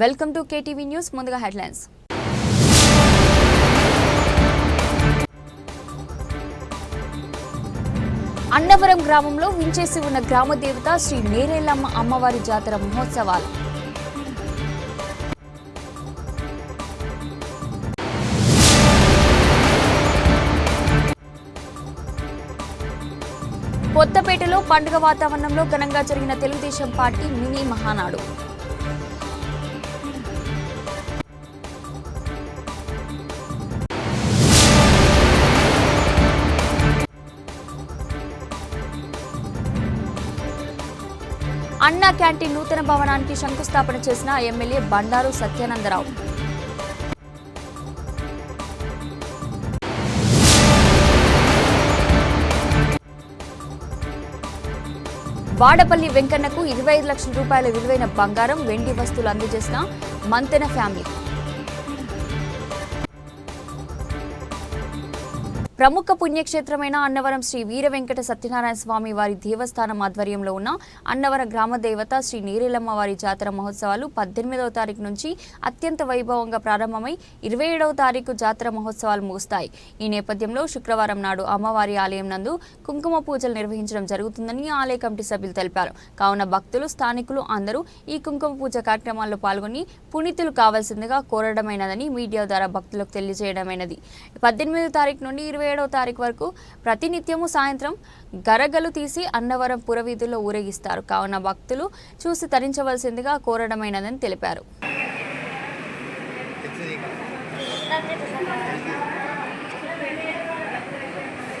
Welcome to KTV news ముందుగా headlines. Annavaram గ్రామంలో వించేసి ఉన్న గ్రామ దేవత శ్రీ నేరేలమ్మ అమ్మవారి జాతర మహోత్సవాలు. కొత్తపేటలో పండుగ వాతావరణంలో ఘనంగా జరిగిన తెలుగుదేశం పార్టీ మినీ మహానాడు. అన్నా క్యాంటీన్ నూతన భవనానికి శంకుస్థాపన చేసిన ఎమ్మెల్యే బండారు సత్యానందరావు. వాడపల్లి వెంకన్నకు ఇరవై ఐదు లక్షల రూపాయల విలువైన బంగారం వెండి వస్తువులు అందజేసిన మంతెన ఫ్యామిలీ. ప్రముఖ పుణ్యక్షేత్రమైన అన్నవరం శ్రీ వీర వెంకట సత్యనారాయణ స్వామి వారి దేవస్థానం ఆధ్వర్యంలో ఉన్న అన్నవరం గ్రామ దేవత శ్రీ నీరేలమ్మ వారి జాతర మహోత్సవాలు పద్దెనిమిదవ తారీఖు నుంచి అత్యంత వైభవంగా ప్రారంభమై ఇరవై ఏడవ తారీఖు జాతర మహోత్సవాలు ముగుస్తాయి. ఈ నేపథ్యంలో శుక్రవారం నాడు అమ్మవారి ఆలయం నందు కుంకుమ పూజలు నిర్వహించడం జరుగుతుందని ఆలయ కమిటీ సభ్యులు తెలిపారు. కావున భక్తులు స్థానికులు అందరూ ఈ కుంకుమ పూజ కార్యక్రమాల్లో పాల్గొని పునీతులు కావాల్సిందిగా కోరడమైనదని మీడియా ద్వారా భక్తులకు తెలియజేయడమైనది. పద్దెనిమిదో తారీఖు నుండి ఇరవై ఏడవ తారీఖు వరకు ప్రతినిత్యము సాయంత్రం గరగలు తీసి అన్నవరం పురవీధుల్లో ఊరేగిస్తారు కావున భక్తులు చూసి తరించవలసిందిగా కోరడమైనదని తెలిపారు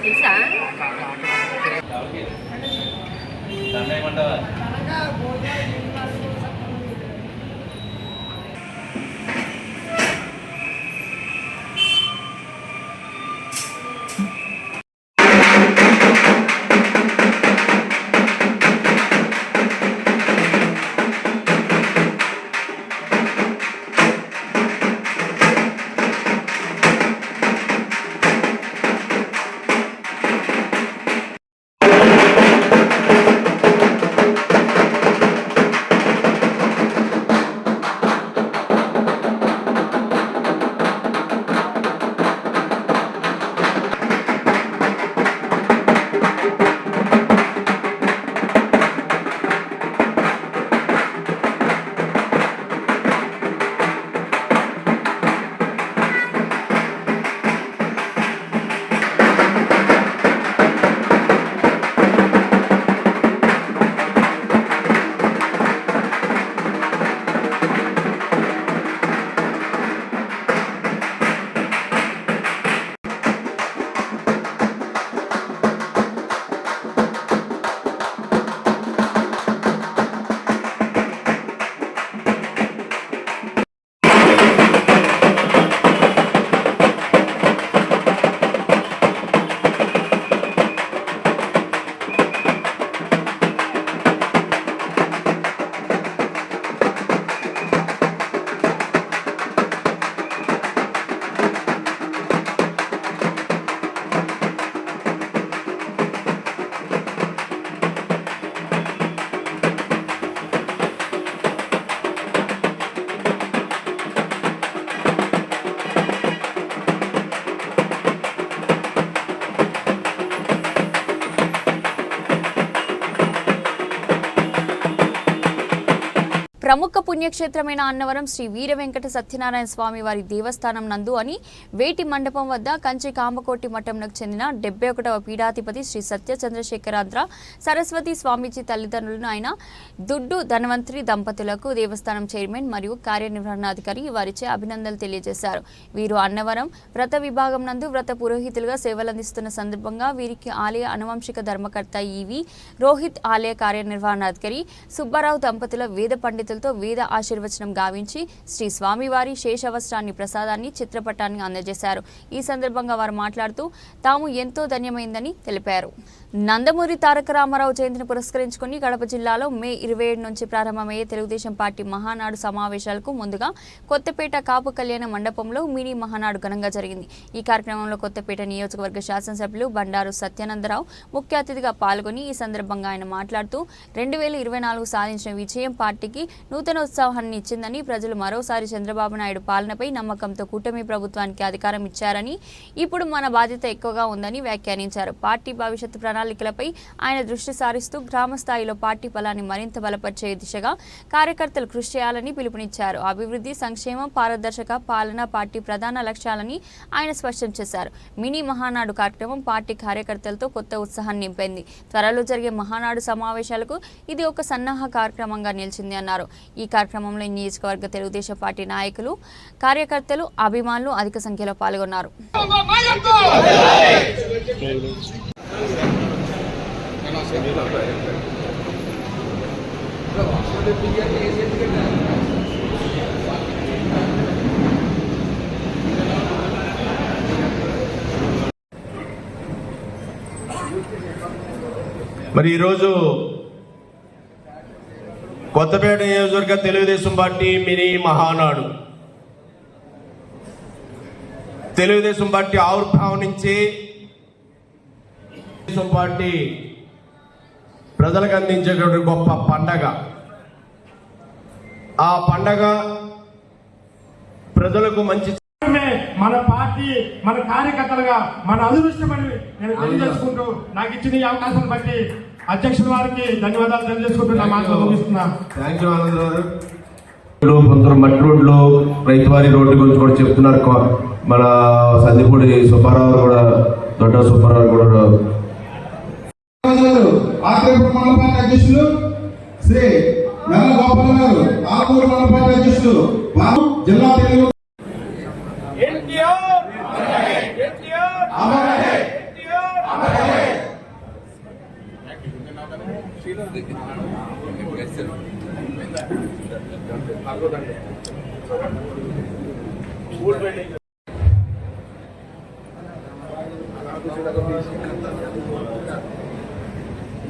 తెలుసా ప్రముఖ పుణ్యక్షేత్రమైన అన్నవరం శ్రీ వీర వెంకట సత్యనారాయణ స్వామి వారి దేవస్థానం నందు అని వేటి మండపం వద్ద కంచి కామకోటి మఠంకు చెందిన డెబ్బై ఒకటవ పీఠాధిపతి శ్రీ సత్య చంద్రశేఖరాంధ్ర సరస్వతి స్వామీజీ తల్లిదండ్రులను ఆయన దుడ్డు ధనవంతరి దంపతులకు దేవస్థానం చైర్మన్ మరియు కార్యనిర్వహణాధికారి వారిచే అభినందనలు తెలియజేశారు. వీరు అన్నవరం వ్రత విభాగం నందు వ్రత పురోహితులుగా సేవలందిస్తున్న సందర్భంగా వీరికి ఆలయ అనువంశిక ధర్మకర్త ఈవి రోహిత్ ఆలయ కార్యనిర్వహణాధికారి సుబ్బారావు దంపతుల వేద పండితులతో వేద ఆశీర్వచనం గావించి శ్రీ స్వామివారి శేషవస్త్రాన్ని ప్రసాదాన్ని చిత్రపటాన్ని అందజేశారు. ఈ సందర్భంగా వారు మాట్లాడుతూ తాము ఎంతో ధన్యమైందని తెలిపారు. నందమూరి తారక రామారావు జయంతిని పురస్కరించుకుని కడప జిల్లాలో మే ఇరవై ఏడు నుంచి ప్రారంభమయ్యే తెలుగుదేశం పార్టీ మహానాడు సమావేశాలకు ముందుగా కొత్తపేట కాపు కళ్యాణ మండపంలో మినీ మహానాడు ఘనంగా జరిగింది. ఈ కార్యక్రమంలో కొత్తపేట నియోజకవర్గ శాసనసభ్యులు బండారు సత్యానందరావు ముఖ్య అతిథిగా పాల్గొని ఈ సందర్భంగా ఆయన మాట్లాడుతూ రెండు వేల ఇరవై నాలుగు సాధించిన విజయం పార్టీకి నూతన ఉత్సాహాన్ని ఇచ్చిందని ప్రజలు మరోసారి చంద్రబాబు నాయుడు పాలనపై నమ్మకంతో కూటమి ప్రభుత్వానికి అధికారం ఇచ్చారని ఇప్పుడు మన బాధ్యత ఎక్కువగా ఉందని వ్యాఖ్యానించారు. పార్టీ భవిష్యత్తు ప్రణాళికలపై ఆయన దృష్టి సారిస్తూ గ్రామ స్థాయిలో పార్టీ బలాన్ని మరింత బలపరిచే దిశగా కార్యకర్తలు కృషి చేయాలని పిలుపునిచ్చారు. అభివృద్ధి సంక్షేమం పారదర్శక పాలన పార్టీ ప్రధాన లక్ష్యాలని ఆయన స్పష్టం చేశారు. మినీ మహానాడు కార్యక్రమం పార్టీ కార్యకర్తలతో కొత్త ఉత్సాహాన్ని నింపింది. త్వరలో జరిగే మహానాడు సమావేశాలకు ఇది ఒక సన్నాహ కార్యక్రమంగా నిలిచింది అన్నారు. ఈ కార్యక్రమంలో నియోజకవర్గ తెలుగుదేశం పార్టీ నాయకులు కార్యకర్తలు అభిమానులు అధిక సంఖ్యలో పాల్గొన్నారు. మరి ఈరోజు కొత్తపేట నియోజకవర్గ Telugu Desam party mini Mahanadu. Telugu Desam party ఆవిర్భావం నుంచి తెలుగుదేశం పార్టీ ప్రజలకు అందించేటువంటి గొప్ప పండగ. ఆ పండగ ప్రజలకు మంచి మన పార్టీ మన కార్యకర్తలుగా మన అదృష్టమని నేను తెలియజేసుకుంటూ నాకు ఇచ్చిన ఈ అవకాశం బట్టి అధ్యక్షుల వారికి ధన్యవాదాలు తెలియజేసుకుంటూ నా మాటలు ముగిస్తున్నా. Thank you Anandarao. కొందరు మట్టి రోడ్లు రైతువారి రోడ్డు గురించి కూడా చెప్తున్నారు. కొ- మన సందిపూడి సుబ్బారావు కూడా దొడ్డ సుబ్బారావు కూడా. ఆత్రేపురం మండల అధ్యక్షులు శ్రీ నల్ల గోపాల్ గారు ఆలమూరు మండల పార్టీ అధ్యక్షులు జిల్లా తెలుగు అమర్ రహే.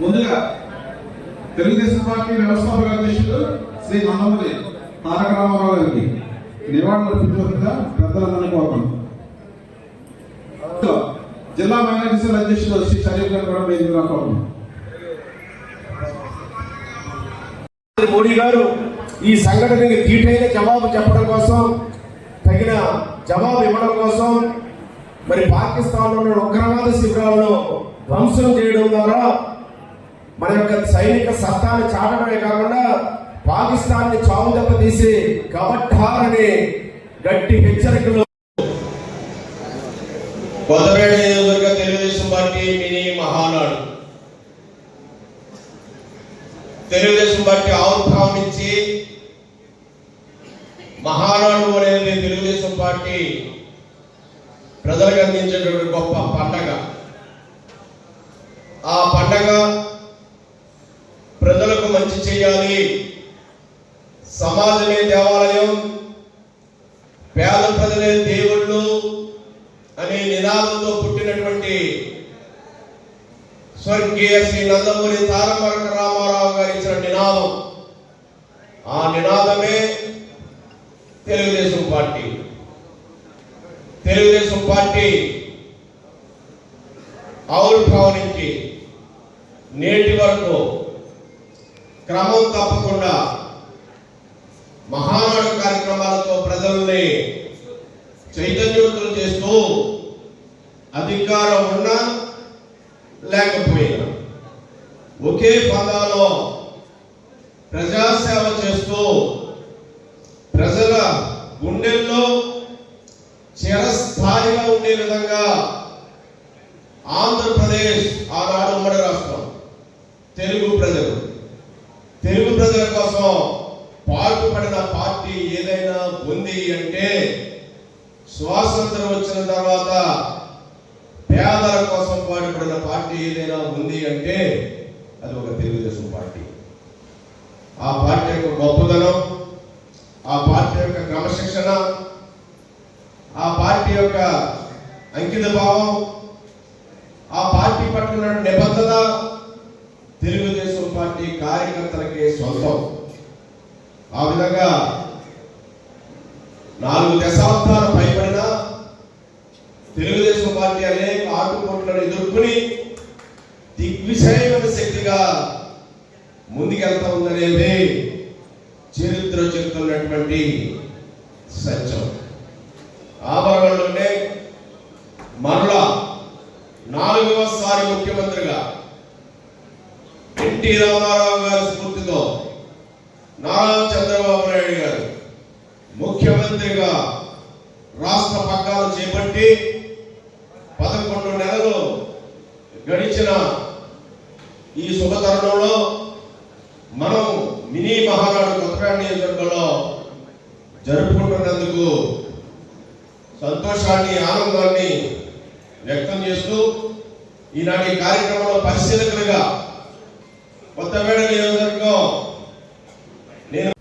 ముందుగా తెలుగుదేశం పార్టీ వ్యవస్థాపక అధ్యక్షులు శ్రీ నందమూరి తారక రామారావు గారికి నివాళులు అర్పించవలసిందిగా పెద్దలందరినీ జిల్లా మైనార్టీసీల అధ్యక్షుడు శ్రీ షరీఫ్ గారు కూడా వేదికగా కోరుతున్నాం మోడీ గారు ఈ సంఘటనకి ధీటైన జవాబు చెప్పడం కోసం తగిన జవాబు ఇవ్వడం కోసం మరి పాకిస్తాన్లో ఉన్న ఉగ్రవాద శిబిరాలను ధ్వంసం చేయడం ద్వారా మన యొక్క సైనిక సత్తాన్ని చాటడమే కాకుండా పాకిస్తాన్ని చావు దెబ్బ తీసి గట్టి హెచ్చరికలు కొత్తపేట నియోజకవర్గ Telugu Desam party mini Mahanadu? Telugu Desam party ఆవిర్భావం నుంచి మహానాడు అనేది తెలుగుదేశం పార్టీ ప్రజలకు అందించేటువంటి గొప్ప పండగ. ఆ పండగ ప్రజలకు మంచి చేయాలి. సమాజమే దేవాలయం పేద ప్రజలే దేవుళ్ళు అనే నినాదంతో పుట్టి స్వర్గీయ శ్రీ నందమూరి తారక రామారావు గారు ఇచ్చిన నినాదం. ఆ నినాదమే తెలుగుదేశం పార్టీ. తెలుగుదేశం పార్టీ ఆవిర్భావం నుంచి నేటి వరకు క్రమం తప్పకుండా మహానాడు కార్యక్రమాలతో ప్రజల్ని చైతన్యవంతులు చేస్తూ అధికారం ఉన్నా లేకపోయినా ఒకే పదాలో ప్రజాసేవ చేస్తూ ప్రజల గుండెల్లో చిరస్థాయిగా ఉండే విధంగా ఆంధ్రప్రదేశ్ ఆనాడు ఉమ్మడి రాష్ట్రం తెలుగు ప్రజలు తెలుగు ప్రజల కోసం పాటుపడిన పార్టీ ఏదైనా ఉంది అంటే స్వాతంత్రం వచ్చిన తర్వాత పార్టీ ఏదైనా ఉంది అంటే అది ఒక తెలుగుదేశం పార్టీ. ఆ పార్టీ యొక్క గొప్పదనం ఆ పార్టీ యొక్క క్రమశిక్షణ ఆ పార్టీ యొక్క అంకిత భావం ఆ పార్టీ పట్ల నిబద్ధత తెలుగుదేశం పార్టీ కార్యకర్తలకే సొంతం. ఆ విధంగా నాలుగు దశాబ్దాలు ఎన్టీ రామారావు గారి స్ఫూర్తితో నారా చంద్రబాబు నాయుడు గారు ముఖ్యమంత్రిగా రాష్ట్ర పగ్గాలు చేపట్టి పదకొండు నెలలు గడిచిన ఈ శుభ తరుణంలో మనం మినీ మహానాడు కొత్తపేట నియోజకవర్గంలో జరుపుకుంటున్నందుకు సంతోషాన్ని ఆనందాన్ని వ్యక్తం చేస్తూ ఈనాటి కార్యక్రమంలో పరిశీలకులుగా కొత్తపేట నియోజకవర్గం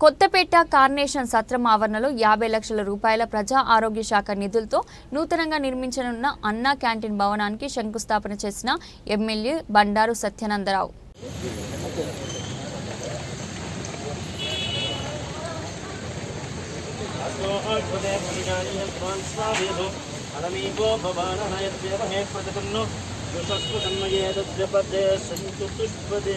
కొత్తపేట కార్నేషన్ సత్రం ఆవరణలో యాభై లక్షల రూపాయల ప్రజా ఆరోగ్య శాఖ నిధులతో నూతనంగా నిర్మించనున్న అన్నా క్యాంటీన్ భవనానికి శంకుస్థాపన చేసిన ఎమ్మెల్యే బండారు సత్యానందరావు. సంతు పుష్పదే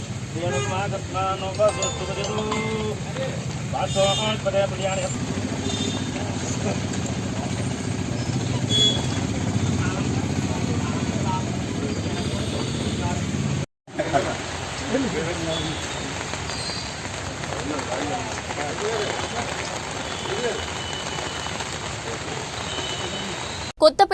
પાછો પર્યાપર્યાણ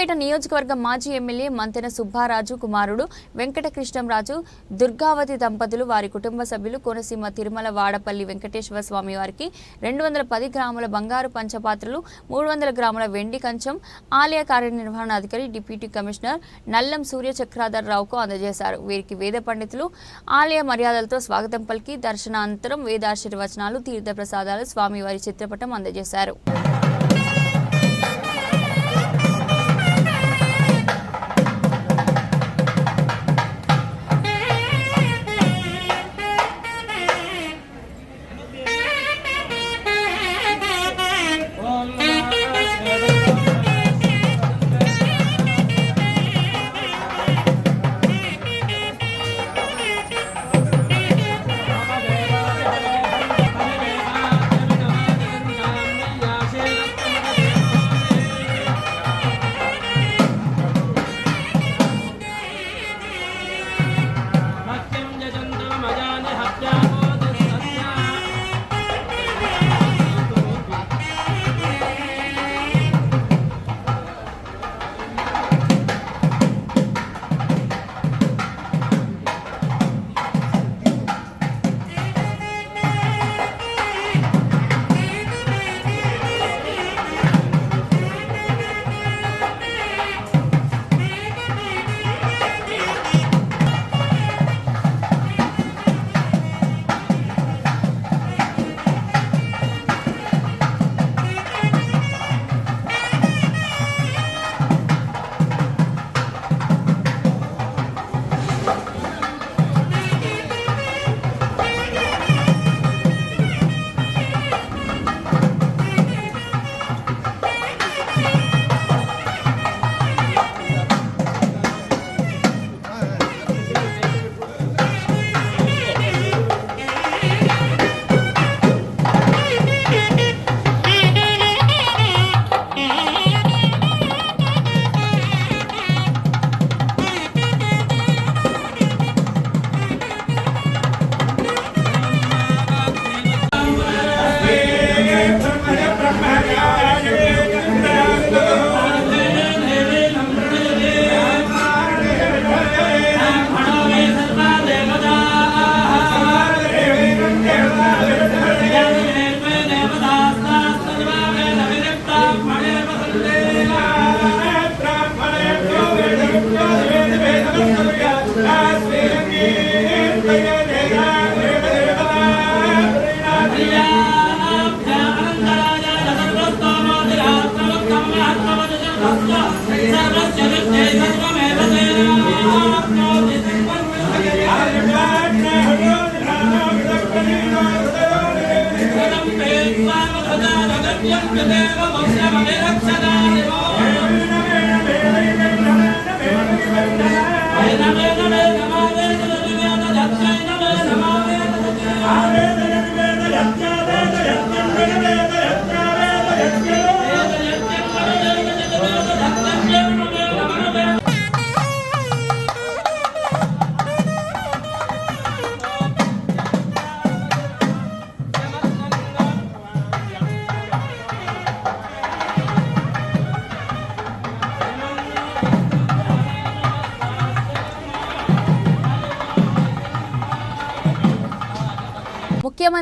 కొత్తపేట నియోజకవర్గ మాజీ ఎమ్మెల్యే మంతెన సుబ్బారాజు కుమారుడు వెంకటకృష్ణంరాజు దుర్గావతి దంపతులు వారి కుటుంబ సభ్యులు కోనసీమ తిరుమల వాడపల్లి వెంకటేశ్వర స్వామి వారికి రెండు వందల పది గ్రాముల బంగారు పంచపాత్రలు మూడు వందల గ్రాముల వెండి కంచం ఆలయ కార్యనిర్వహణాధికారి డిప్యూటీ కమిషనర్ నల్లం సూర్య చక్రాధర్ రావుకు అందజేశారు. వీరికి వేద పండితులు ఆలయ మర్యాదలతో స్వాగతం పలికి దర్శనానంతరం వేదాశీర్వచనాలు తీర్థప్రసాదాలు స్వామివారి చిత్రపటం అందజేశారు. నమే నమే నమే నమే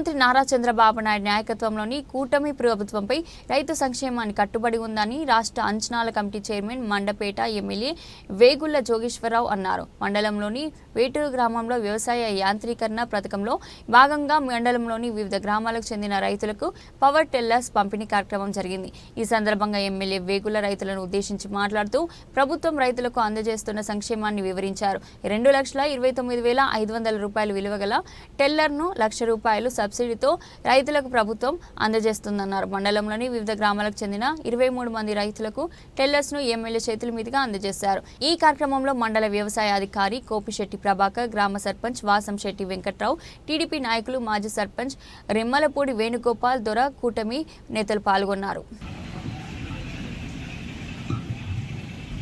প্রধানমন্ত্রী ముఖ్యమంత్రి నారా చంద్రబాబు నాయుడు నాయకత్వంలోని కూటమి ప్రభుత్వంపై రైతు సంక్షేమాన్ని కట్టుబడి ఉందని రాష్ట్ర అంచనాల committee chairman Mandapeta MLA Vegulla Jogeswararao అన్నారు. మండలంలోని వేటూరు గ్రామంలో వ్యవసాయ యాంత్రీకరణ పథకంలో భాగంగా మండలంలోని వివిధ గ్రామాలకు చెందిన రైతులకు పవర్ టెల్లర్స్ పంపిణీ కార్యక్రమం జరిగింది. ఈ సందర్భంగా ఎమ్మెల్యే వేగుల రైతులను ఉద్దేశించి మాట్లాడుతూ ప్రభుత్వం రైతులకు అందజేస్తున్న సంక్షేమాన్ని వివరించారు. రెండు లక్షల ఇరవై తొమ్మిది వేల ఐదు వందల రూపాయలు విలువ గల టెల్లర్ను లక్ష రూపాయలు సబ్సిడీ సబ్సిడీతో రైతులకు ప్రభుత్వం అందజేస్తుందన్నారు. మండలంలోని వివిధ గ్రామాలకు చెందిన ఇరవై మూడు మంది రైతులకు టెల్లర్స్ను ఎమ్మెల్యే చేతుల మీదుగా అందజేశారు. ఈ కార్యక్రమంలో మండల వ్యవసాయ అధికారి కోపిశెట్టి ప్రభాకర్ గ్రామ సర్పంచ్ వాసం శెట్టి వెంకట్రావు టీడీపీ నాయకులు మాజీ సర్పంచ్ రెమ్మలపూడి వేణుగోపాల్ దొర కూటమి నేతలు పాల్గొన్నారు.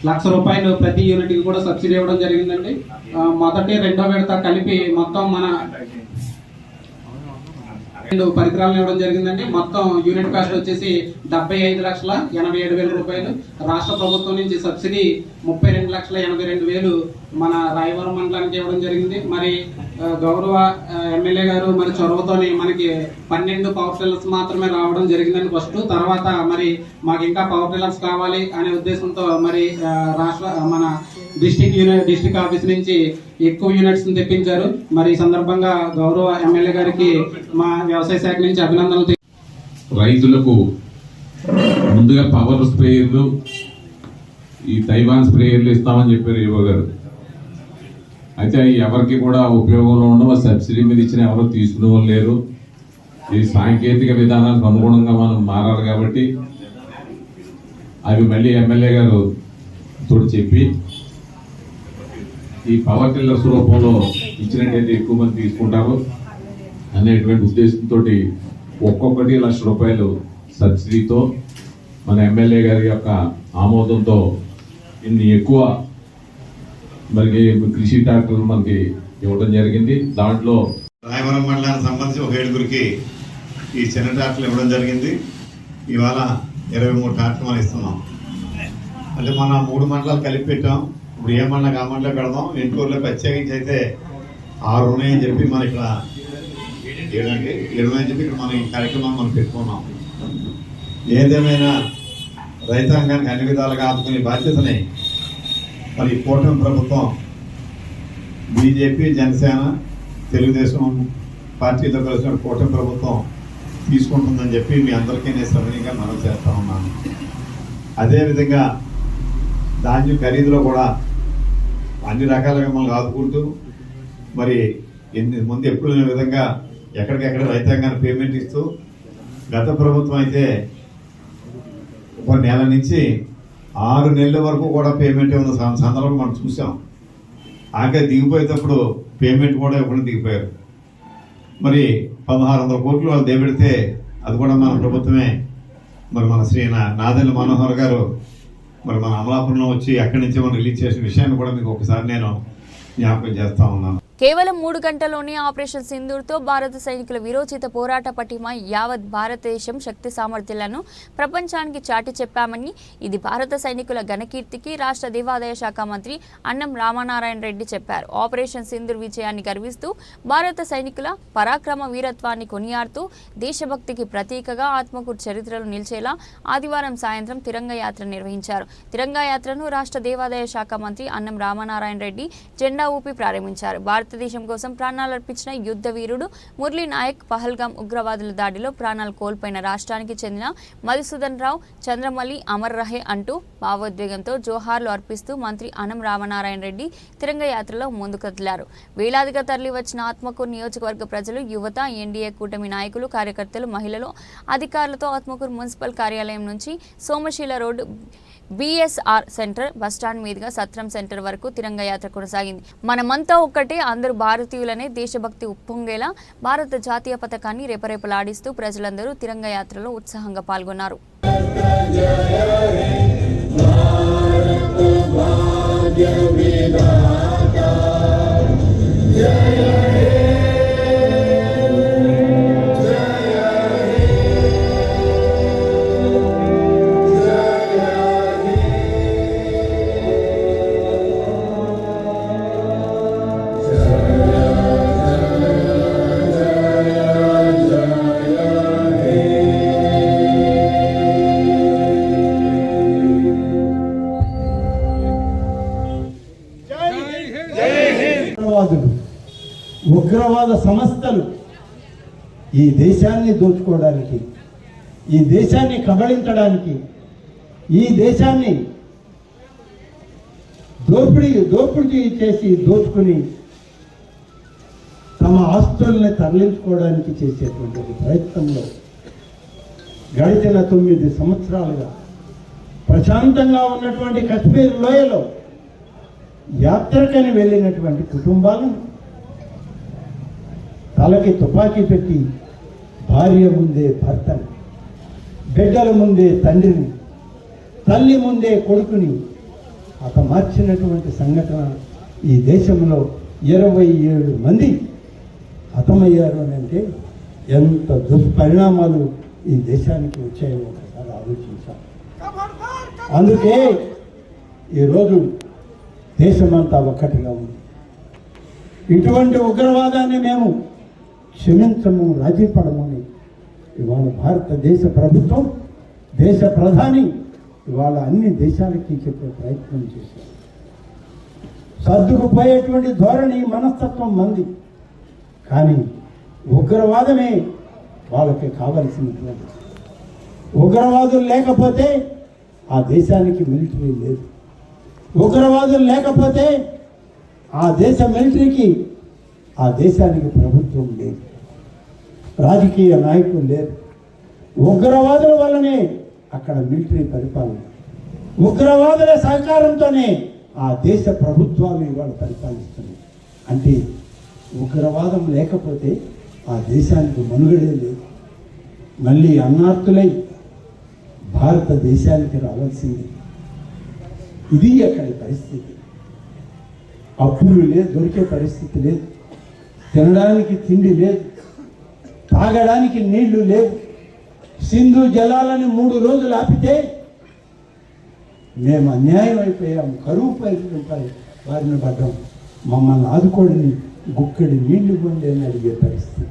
లక్ష రూపాయలు ప్రతి యూనిట్కి కూడా సబ్సిడీ ఇవ్వడం జరిగిందండి. మొదటి రెండో విడత కలిపి మొత్తం మన రెండు పరికరాలను ఇవ్వడం జరిగిందండి. మొత్తం యూనిట్ కాస్ట్ వచ్చేసి డెబ్బై ఐదు లక్షల ఎనభై ఏడు వేల రూపాయలు. రాష్ట్ర ప్రభుత్వం నుంచి సబ్సిడీ ముప్పై రెండు లక్షల ఎనభై రెండు వేలు మన రాయవరం మండలానికి ఇవ్వడం జరిగింది. మరి గౌరవ ఎమ్మెల్యే గారు మరి చొరవతోని మనకి పన్నెండు పవర్ టిల్లర్స్ మాత్రమే రావడం జరిగిందండి ఫస్ట్. తర్వాత మరి మాకు ఇంకా పవర్ టిల్లర్స్ కావాలి అనే ఉద్దేశంతో మరి రాష్ట్ర మన డిస్టిక్ యూనిట్ డిస్టిక్ ఆఫీస్ నుంచి ఎక్కువ యూనిట్స్ తెప్పించారు. మరి ఈ సందర్భంగా గౌరవ ఎమ్మెల్యే గారికి మా వ్యవసాయ శాఖ నుంచి అభినందనలు రైతులకు ముందుగా పవర్ స్ప్రేయర్లు ఈ తైవాన్ స్ప్రేయర్లు ఇస్తామని చెప్పారు ఈవో గారు. అయితే ఎవరికి కూడా ఉపయోగంలో ఉండవు. సబ్సిడీ మీద ఇచ్చిన ఎవరు తీసుకునే వాళ్ళు లేరు. ఈ సాంకేతిక విధానానికి అనుగుణంగా మనం మారాలి కాబట్టి అవి మళ్ళీ ఎమ్మెల్యే గారు తోడు చెప్పి ఈ పవర్ టిల్లర్స్ రూపంలో ఇచ్చినట్టయితే ఎక్కువ మంది తీసుకుంటారు. అనేటువంటి ఉద్దేశంతో ఒక్కొక్కటి లక్ష రూపాయలు సబ్సిడీతో మన ఎమ్మెల్యే గారి యొక్క ఆమోదంతో ఇన్ని ఎక్కువ మనకి కృషి ట్రాక్టర్లు మనకి ఇవ్వడం జరిగింది. దాంట్లో రాయవరం మండలానికి సంబంధించి ఒక ఏడుగురికి ఈ చిన్న ట్రాక్టర్లు ఇవ్వడం జరిగింది. ఇవాళ ఇరవై మూడు ట్రాక్టర్లు మనం ఇస్తున్నాం. అంటే మన మూడు మండలాలు కలిపి పెట్టాం. ఇప్పుడు ఏమన్నా మండలం పెడదాం ఇంటూరులో ప్రత్యేకించి అయితే ఆరు ఉన్నాయని చెప్పి మన ఇక్కడ ఏడండి? ఏడు ఉన్నాయని చెప్పి ఇక్కడ మనం ఈ కార్యక్రమాన్ని మనం పెట్టుకున్నాం. ఏదేమైనా రైతాంగానికి అన్ని విధాలుగా ఆదుకునే బాధ్యతని మరి కూటమి ప్రభుత్వం బీజేపీ జనసేన తెలుగుదేశం పార్టీతో కలిసిన కూటమి ప్రభుత్వం తీసుకుంటుందని చెప్పి మీ అందరికీ నేను సవినీయంగా మనం చేస్తా ఉన్నాను. అదేవిధంగా ధాన్యం ఖరీదులో కూడా అన్ని రకాలుగా మనల్ని ఆదుకుంటూ మరి ఎన్ని ముందు ఎప్పుడు లేని విధంగా ఎక్కడికెక్కడ రైతాంగాన్ని పేమెంట్ ఇస్తూ గత ప్రభుత్వం అయితే ఒక నెల నుంచి ఆరు నెలల వరకు కూడా పేమెంట్ ఉన్న సందర్భం మనం చూసాం. ఆఖరి దిగిపోయేటప్పుడు పేమెంట్ కూడా ఇవ్వకుండా దిగిపోయారు? మరి పదహారు వందల కోట్లు వాళ్ళు దేబెడితే అది కూడా మన ప్రభుత్వమే. మరి మన శ్రీ నా నాదెల్లి మనోహర్ గారు మరి మన అమలాపురంలో వచ్చి ఎక్కడి నుంచి మనం రిలీజ్ చేసిన విషయాన్ని కూడా మీకు ఒకసారి నేను జ్ఞాపకం చేస్తా ఉన్నాను. కేవలం మూడు గంటల్లోనే ఆపరేషన్ సింధూర్తో భారత సైనికుల విరోచిత పోరాట పటిమ యావత్ భారతదేశం శక్తి సామర్థ్యాలను ప్రపంచానికి చాటి చెప్పామని ఇది భారత సైనికుల ఘనకీర్తికి రాష్ట్ర దేవాదాయ శాఖ మంత్రి అన్నం రామనారాయణ రెడ్డి చెప్పారు. ఆపరేషన్ సింధూర్ విజయాన్ని గర్విస్తూ భారత సైనికుల పరాక్రమ వీరత్వాన్ని కొనియాడుతూ దేశభక్తికి ప్రతీకగా ఆత్మకూరు చరిత్రలో నిలిచేలా ఆదివారం సాయంత్రం తిరంగయాత్ర నిర్వహించారు. తిరంగయాత్రను రాష్ట్ర దేవాదాయ శాఖ మంత్రి అన్నం రామనారాయణ రెడ్డి జెండా ఊపి ప్రారంభించారు. భారత భారతదేశం కోసం ప్రాణాలు అర్పించిన యుద్ధ వీరుడు మురళీ నాయక్ పహల్గాం ఉగ్రవాదుల దాడిలో ప్రాణాలు కోల్పోయిన రాష్ట్రానికి చెందిన మధుసూదన్ రావు చంద్రమల్లి అమర్ రహే అంటూ భావోద్వేగంతో జోహార్లు అర్పిస్తూ మంత్రి అనం రామనారాయణ రెడ్డి తిరంగయాత్రలో ముందుకదిలారు వేలాదిగా తరలి వచ్చిన ఆత్మకూరు నియోజకవర్గ ప్రజలు యువత ఎన్డీఏ కూటమి నాయకులు కార్యకర్తలు మహిళలు అధికారులతో ఆత్మకూరు మున్సిపల్ కార్యాలయం నుంచి Somasila road BSR centre bus stand మీదుగా సత్రం సెంటర్ వరకు తిరంగయాత్ర కొనసాగింది. మనమంతా ఒక్కటే అందరూ భారతీయులనే దేశభక్తి ఉప్పొంగేలా భారత జాతీయ పథకాన్ని రేపరేపలాడిస్తూ ప్రజలందరూ తిరంగయాత్రలో ఉత్సాహంగా పాల్గొన్నారు. ఉగ్రవాదులు ఈ దేశాన్ని దోచుకోవడానికి ఈ దేశాన్ని కబళించడానికి ఈ దేశాన్ని దోపిడీ దోపిడీ చేసి దోచుకుని తమ ఆస్తుల్ని తరలించుకోవడానికి చేసేటువంటి ప్రయత్నంలో గడిచిన తొమ్మిది సంవత్సరాలుగా ప్రశాంతంగా ఉన్నటువంటి కశ్మీర్ లోయలో యాత్రకని వెళ్ళినటువంటి కుటుంబాలను తలకి తుపాకీ పెట్టి భార్య ముందే భర్తని బిడ్డల ముందే తండ్రిని తల్లి ముందే కొడుకుని అత మార్చినటువంటి సంఘటన ఈ దేశంలో ఇరవై ఏడు మంది హతమయ్యారు అని అంటే ఎంత దుష్పరిణామాలు ఈ దేశానికి వచ్చాయో ఒకసారి ఆలోచించాం అందుకే ఈరోజు దేశమంతా ఒక్కటిగా ఉంది. ఇటువంటి ఉగ్రవాదాన్ని మేము క్షమించము రాజీ పడమని ఇవాళ భారతదేశ ప్రభుత్వం దేశ ప్రధాని ఇవాళ అన్ని దేశాలకి చెప్పే ప్రయత్నం చేశారు. సర్దుకుపోయేటువంటి ధోరణి మనస్తత్వం మంది. కానీ ఉగ్రవాదమే వాళ్ళకి కావలసినటువంటి ఉగ్రవాదులు లేకపోతే ఆ దేశానికి మిలిటరీ లేదు. ఉగ్రవాదులు లేకపోతే ఆ దేశ మిలిటరీకి ఆ దేశానికి ప్రభుత్వం లేదు. రాజకీయ నాయకులు లేరు. ఉగ్రవాదుల వల్లనే అక్కడ మిలిటరీ పరిపాలన. ఉగ్రవాదుల సహకారంతోనే ఆ దేశ ప్రభుత్వాలు ఇవాళ పరిపాలిస్తున్నాయి అంటే ఉగ్రవాదం లేకపోతే ఆ దేశానికి మనుగడే లేదు. మళ్ళీ అన్నార్తులై భారతదేశానికి రావాల్సింది. ఇది అక్కడి పరిస్థితి. అప్పులు లేదు దొరికే పరిస్థితి లేదు. తినడానికి తిండి లేదు. తాగడానికి నీళ్ళు లేవు. సింధు జలాలని మూడు రోజులు ఆపితే మేము అన్యాయం అయిపోయాం కరువు పై వారిని పడ్డాం మమ్మల్ని ఆదుకోడిని గుక్కడి నీళ్ళు పొంది అని అడిగే పరిస్థితి.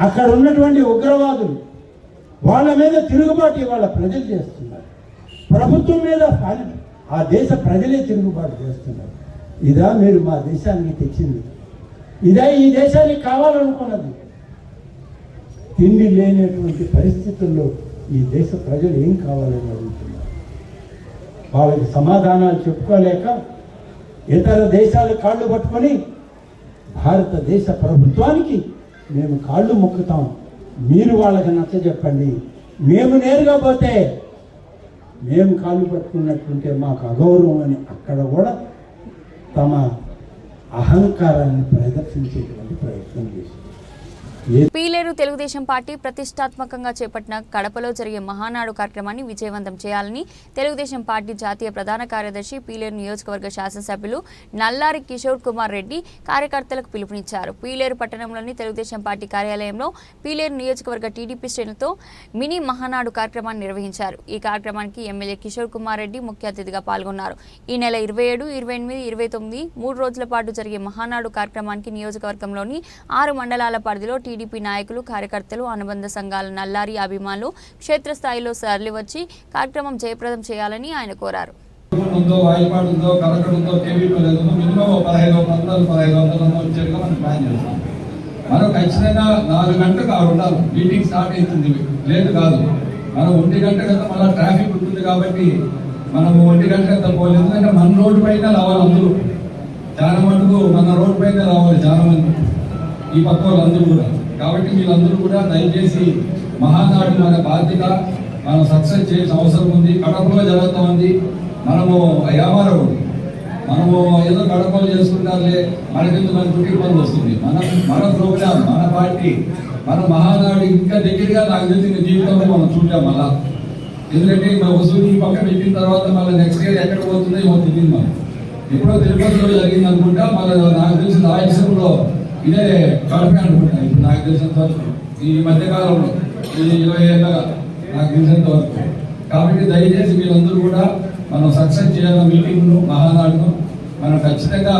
అక్కడ ఉన్నటువంటి ఉగ్రవాదులు వాళ్ళ మీద తిరుగుబాటు ఇవాళ ప్రజలు చేస్తున్నారు. ప్రభుత్వం మీద ఆ దేశ ప్రజలే తిరుగుబాటు చేస్తున్నారు. ఇదా మీరు మా దేశానికి తెచ్చింది. ఇదే ఈ దేశానికి కావాలనుకున్నది. తిండి లేనటువంటి పరిస్థితుల్లో ఈ దేశ ప్రజలు ఏం కావాలని అడుగుతున్నారు? వాళ్ళకి సమాధానాలు చెప్పుకోలేక ఇతర దేశాలు కాళ్ళు పట్టుకొని భారతదేశ ప్రభుత్వానికి మేము కాళ్ళు మొక్కుతాం. మీరు వాళ్ళకి నచ్చ చెప్పండి. మేము నేరుగా పోతే మేము కాళ్ళు పట్టుకున్నట్టుంటే మాకు అగౌరవం అని అక్కడ కూడా తమ అహంకారాన్ని ప్రదర్శించేటువంటి ప్రయత్నం చేసింది పీలేరు తెలుగుదేశం పార్టీ ప్రతిష్టాత్మకంగా చేపట్టిన కడపలో జరిగే మహానాడు కార్యక్రమాన్ని విజయవంతం చేయాలని తెలుగుదేశం పార్టీ జాతీయ ప్రధాన కార్యదర్శి పీలేరు నియోజకవర్గ శాసనసభ్యులు నల్లారి కిషోర్ కుమార్ రెడ్డి కార్యకర్తలకు పిలుపునిచ్చారు. పీలేరు పట్టణంలోని తెలుగుదేశం పార్టీ కార్యాలయంలో పీలేరు నియోజకవర్గ టీడీపీ శ్రేణులతో మినీ మహానాడు కార్యక్రమాన్ని నిర్వహించారు. ఈ కార్యక్రమానికి ఎమ్మెల్యే కిషోర్ కుమార్ రెడ్డి ముఖ్య అతిథిగా పాల్గొన్నారు. ఈ నెల ఇరవై ఏడు ఇరవై ఎనిమిది ఇరవై తొమ్మిది మూడు రోజుల పాటు జరిగే మహానాడు కార్యక్రమానికి నియోజకవర్గంలోని ఆరు మండలాల పరిధిలో టీడీపీ నాయకులు కార్యకర్తలు అనుబంధ సంఘాల నల్లారి అభిమానులు క్షేత్రస్థాయిలో తరలివచ్చి కార్యక్రమం జయప్రదం చేయాలని ఆయన కోరారు. ఉందో వాయిపాడు ఉందో కలకడ ఉందో కేవీపీ లేదు. మినిమం పదహైదు వందలు పదహైదు వందలు వచ్చేట్టుగా మనం ప్లాన్ చేస్తాం. మనం ఖచ్చితంగా నాలుగు గంటలకు ఆరు ఉండాలి. మీటింగ్ స్టార్ట్ అవుతుంది. లేదు కాదు. మనం ఒంటి గంట కదా మళ్ళీ ట్రాఫిక్ ఉంటుంది కాబట్టి మనం ఒంటి గంట కదా పోలేదు ఎందుకంటే మన రోడ్డు పైన రావాలి అందరూ. చాలా మటుకు మన రోడ్డు పైన రావాలి చాలా మంది. ఈ పక్క వాళ్ళందరూ కూడా. కాబట్టి మీరందరూ కూడా దయచేసి మహానాడు మన బాధ్యత మనం సక్సెస్ చేయాల్సిన అవసరం ఉంది. కడపలో జరుగుతూ ఉంది. మనము వ్యాపారం. మనము ఏదో కడపలు చేసుకుంటారులే. మనకెందుకు మన కుటుంబ బంధు వస్తుంది? మన మన ప్రోగ్రామ్ మన పార్టీ మన మహానాడు ఇంకా దగ్గరగా నాకు తెలిసిన జీవితంలో మనం చూడాం మళ్ళా. ఎందుకంటే మన వసూలు ఈ పక్క పెట్టిన తర్వాత మళ్ళీ నెక్స్ట్ ఇయర్ ఎక్కడ పోతుందో ఏమో తెలియదు మనం ఎప్పుడో తిరుపతిలో జరిగింది అనుకుంటా మళ్ళీ నాకు తెలిసిన రాయలసీమలో ఇదే కలిపి అనుకుంటా ఇప్పుడు నాకు తెలిసినంత వరకు. ఈ మధ్యకాలంలో ఈ ఇరవై ఏళ్ళగా నాకు తెలిసినంత వరకు. కాబట్టి దయచేసి మీరందరూ కూడా మనం సక్సెస్ చేయాల మీటింగ్ను మహానాడును మనం ఖచ్చితంగా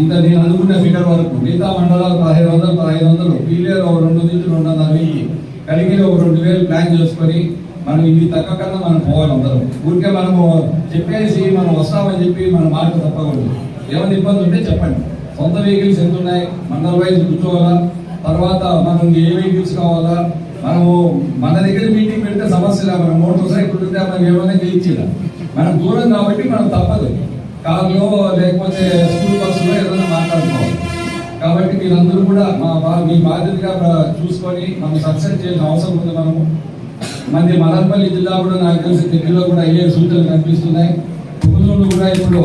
ఇంత నేను అనుకున్న ఫిగర్ వరకు మిగతా మండలాలు పదిహేను వందలు పదహైదు వందలు పీలేరు ఒక రెండు నుంచి రెండున్నర వెయ్యి కలిగిన ఒక రెండు వేలు ప్లాన్ చేసుకొని మనం ఇది తగ్గకన్నా మనం పోవాలి అందరం. ఊరికే మనము చెప్పేసి మనం వస్తామని చెప్పి మన మాట తప్పకూడదు. ఏమైనా ఇబ్బంది ఉంటే చెప్పండి. సొంత వెహికల్స్ ఎంత ఉన్నాయి? మండల వైజ్ కూర్చోవాలా? తర్వాత మనం ఏ వెహికల్స్ కావాలా? మనము మన దగ్గర మీటింగ్ పెడితే సమస్య మన మనం మోటార్ సైకిల్ ఉంటే మనం ఏమైనా చేయించాల. మనం దూరం కాబట్టి మనం తప్పదు. కార్లో లేకపోతే స్కూల్ బస్సులో ఏదైనా మాట్లాడుకోవాలి. కాబట్టి మీరందరూ కూడా మా మీ బాధ్యతగా చూసుకొని మనం సక్సెస్ చేయాల్సిన అవసరం ఉంది మనము. మంది మదనపల్లి జిల్లా కూడా నాకు తెలిసి దగ్గరలో కూడా అయ్యే సూచనలు కనిపిస్తున్నాయి. కుటుంబంలో కూడా ఇప్పుడు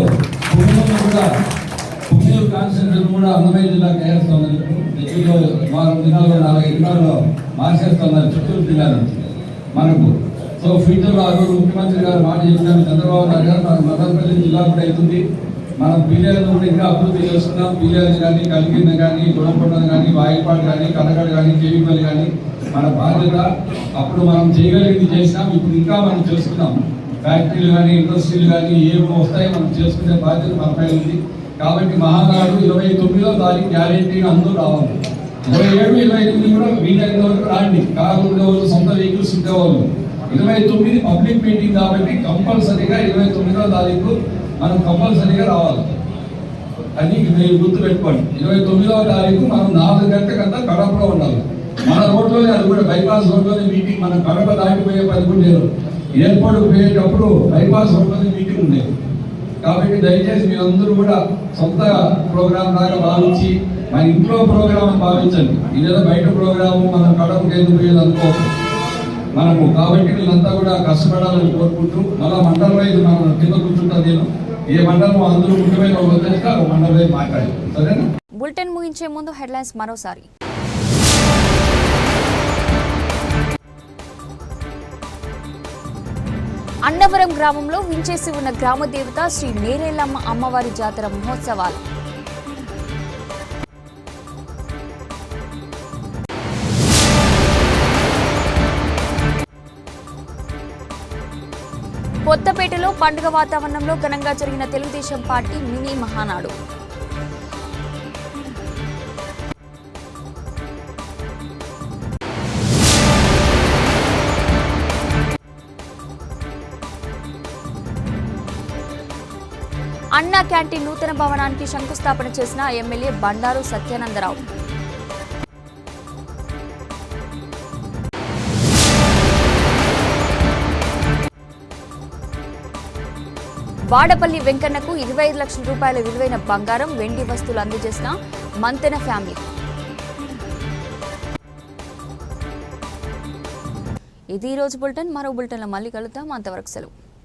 కుటుంబంలో కూడా కాన్స్టిట్యూషన్ కూడా అన్నమయ్య జిల్లా వేస్తున్నారు దగ్గరలో వారం దినాల్లో నలభై దినాల్లో మార్చేస్తున్నారు చిత్తూరు జిల్లా నుంచి మనకు. సో ఫ్యూచర్లో ఆ రోజు ముఖ్యమంత్రి గారు మాట చెప్పినారు. చంద్రబాబు నాయుడు గారు మన మదనపల్లి జిల్లా కూడా అవుతుంది. మనం పీలేరును కూడా ఇంకా అభివృద్ధి చేస్తున్నాం. పీలేరు కానీ కలిగిన కానీ గుణపండను కానీ వాయిపాడు కానీ కనగడ కానీ కేవీపల్లి కానీ మన బాధ్యత అప్పుడు మనం చేయగలిగింది చేసినాం. ఇప్పుడు ఇంకా మనం చేస్తున్నాం. ఫ్యాక్టరీలు కానీ ఇండస్ట్రీలు కానీ ఏమి వస్తాయో మనం చేసుకునే బాధ్యత మనపై ఉంది. కాబట్టి మహానాడు ఇరవై తొమ్మిదో తారీఖు గ్యారెంటీ అందరూ రావాలి. ఇరవై ఏడు ఇరవై ఎనిమిది కూడా వీలైన వరకు రాండి. కారు ఉండేవాళ్ళు సొంత వెహికల్స్ ఉండేవాళ్ళు ఇరవై తొమ్మిది పబ్లిక్ మీటింగ్ కాబట్టి కంపల్సరీగా ఇరవై తొమ్మిదో తారీఖు మనం కంపల్సరీగా రావాలి. అని మీరు గుర్తు పెట్టుకోండి ఇరవై తొమ్మిదవ తారీఖు మనం నాలుగు గంటలకంతా కడపలో ఉండాలి. మన రోడ్లోనే అది కూడా బైపాస్ రోడ్లోనే మీటింగ్. మనం కడప దాటిపోయే పది కూడా లేదు పోయేటప్పుడు బైపాస్ రోడ్లోనే మీటింగ్ ఉండేది. కాబట్టి దయచేసి మీరందరూ కూడా సొంత ప్రోగ్రాం లాగా భావించి మన ఇంట్లో ప్రోగ్రామ్ భావించండి. ఇదేదో బయట ప్రోగ్రాము మనం కడప ఎందుకు అనుకోవచ్చు మనము కాబట్టి వీళ్ళంతా కూడా కష్టపడాలని కోరుకుంటూ మళ్ళా మండలం వైపు మనం కింద కూర్చుంటాను నేను ఏ మండలం అందరూ ముఖ్యమైన వాళ్ళు వచ్చేస్తే ఆ మండలం వైపు మాట్లాడి సరేనా? బులెటిన్ ముగించే ముందు హెడ్లైన్స్ మరోసారి. అన్నవరం గ్రామంలో వించేసి ఉన్న గ్రామ దేవత శ్రీ నేరేలమ్మ అమ్మవారి జాతర మహోత్సవాలు. కొత్తపేటలో పండుగ వాతావరణంలో ఘనంగా జరిగిన తెలుగుదేశం పార్టీ మినీ మహానాడు. అన్నా క్యాంటీన్ నూతన భవనానికి శంకుస్థాపన చేసిన ఎమ్మెల్యే బండారు సత్యానందరావు. వాడపల్లి వెంకన్నకు ఇరవై ఐదు లక్షల రూపాయల విలువైన బంగారం వెండి వస్తువులు అందజేసిన మంతెన ఫ్యామిలీ. ఇది ఈ రోజు బులెటిన్. మరో బులెటిన్లో మళ్ళీ కలుద్దాం. అంతవరకు సెలవు.